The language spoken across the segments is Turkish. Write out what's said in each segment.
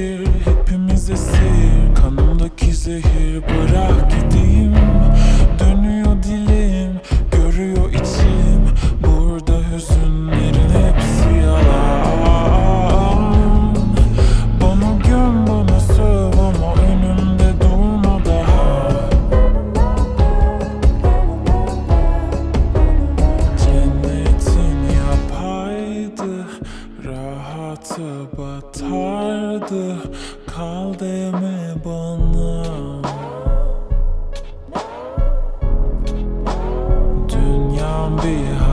şehir hepimiz esir Kanımdaki zehir bırak gideyim. Dönüyor dilim görüyor içim. Burada hüzünlerin hepsi yalan. Bana göm bana söv ama önümde durma daha. Cennetin yapaydı. Rahata batardı Kal deme bana. Dünyam bir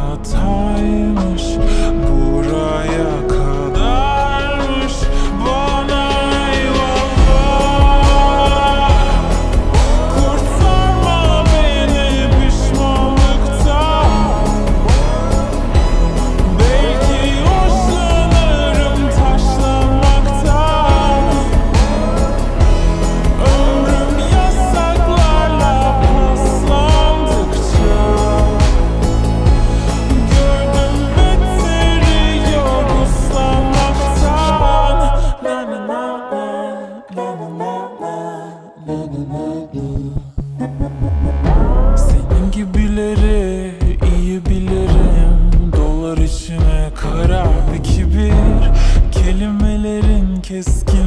keskin